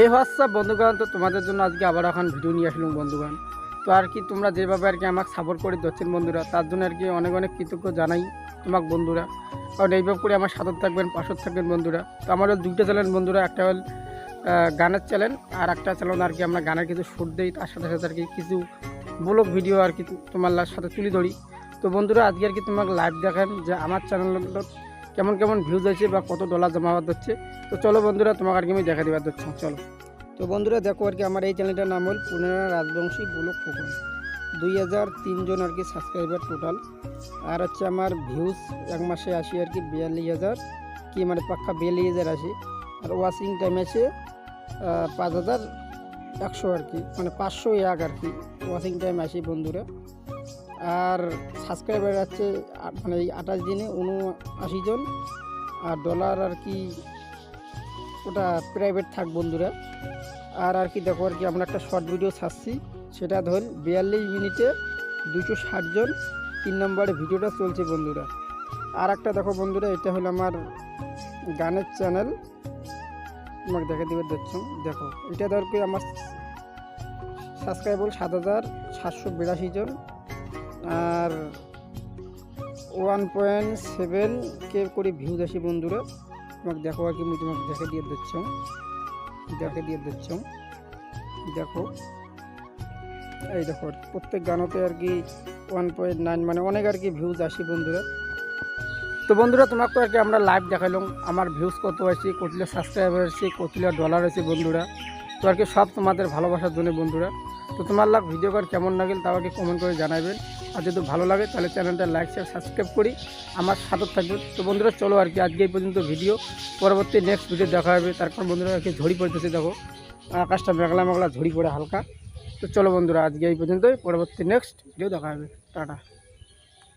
এই হোয়াটসঅ্যাপ বন্ধুগণ, তো তোমাদের জন্য আজকে আবার এখন ভিডিও নিয়ে আসলাম বন্ধুগণ। তো আর কি তোমরা যেভাবে আর কি আমাকে সাপোর্ট করে দিচ্ছেন বন্ধুরা, তার জন্য আর কি অনেক অনেক কৃতজ্ঞ জানাই তোমাকে বন্ধুরা। কারণ এইভাবে করে আমার সাথে থাকবেন পাশে থাকবেন বন্ধুরা। তো আমার হল দুইটা চ্যানেল বন্ধুরা, একটা হল গানের চ্যানেল আর একটা চ্যানেল আর কি আমরা গানের কিছু শ্যুট দিই, তার সাথে সাথে আর কি কিছু ব্লগ ভিডিও আর কি তোমার সাথে তুলে ধরি। তো বন্ধুরা আজকে আর কি তোমাকে লাইভ দেখেন যে আমার চ্যানেল কেমন কেমন ভিউজ হয়েছে বা কত ডলার জমা হওয়ার হচ্ছে। তো চলো বন্ধুরা তোমাকে আর কি আমি দেখা দেওয়ার হচ্ছে। চলো। তো বন্ধুরা, দেখো আর কি, আমার এই চ্যানেলটার নাম হল পুনেরা রাজবংশী ব্লক ফুকন দুই হাজার তিনজন আর কি সাবস্ক্রাইবার টোটাল আর হচ্ছে আমার ভিউজ এক মাসে আসি আর কি বিয়াল্লিশ হাজার। কি মানে পাক্কা বিয়াল্লিশ হাজার আসি। আর ওয়াচিং টাইম আছে পাঁচ হাজার একশো আর কি মানে পাঁচশো এক আর কি ওয়াচিং টাইম আসি বন্ধুরা। আর সাবস্ক্রাইবার আছে মানে এই আঠাশ দিনে উনআশি জন। আর ডলার আর কি, ওটা প্রাইভেট থাক বন্ধুরা। আর আর কি দেখো আর কি, আমরা একটা শর্ট ভিডিও ছাড়ছি। সেটা ধর বিয়াল্লিশ মিনিটে দুশো ষাট জন তিন নম্বরে ভিডিওটা চলছে বন্ধুরা। আর একটা দেখো বন্ধুরা, এটা হলো আমার গানের চ্যানেল তোমাকে দেখে দেবে, দেখছ? দেখো, এটা ধর কি আমার সাবস্ক্রাইবার সাত হাজার সাতশো বিরাশি জন। আর ওয়ান পয়েন্ট সেভেন কে করে ভিউজ আসি বন্ধুরা। তোমাকে দেখো আর কি আমি তোমাকে দেখে দিয়ে দিচ্ছ। দেখে দিয়ে দিচ্ছ। দেখো। এই দেখো, প্রত্যেক গানতে আর কি ওয়ান পয়েন্ট নাইন মানে অনেক আর কি ভিউজ আসি বন্ধুরা। তো বন্ধুরা, তোমাকে তো আর কি আমরা লাইভ দেখালাম আমার ভিউজ কত আছে কতগুলো সাবস্ক্রাইবার আছে কতগুলো ডলার আছে বন্ধুরা। তো আর কি সব তোমাদের ভালোবাসার জন্য বন্ধুরা। তো তোমার লাগ ভিডিও কর কেমন লাগেল তাও আর কি কমেন্ট করে জানাবেন। আর যদি ভালো লাগে তাহলে চ্যানেলটা লাইক শেয়ার সাবস্ক্রাইব করি। আমার সাথে থাকবে। তো বন্ধুরা, চলো আর কি আজকে এই পর্যন্ত ভিডিও পরবর্তী নেক্সট ভিডিও দেখা হবে। তারপর বন্ধুরা আর কি ঝড়ি পড়তেছে, দেখো। আকাশটা মেঘলা মেঘলা, ঝড়ি পড়ে হালকা। তো চলো বন্ধুরা, আজকে এই পর্যন্তই। পরবর্তী নেক্সট ভিডিও দেখা হবে। টাটা।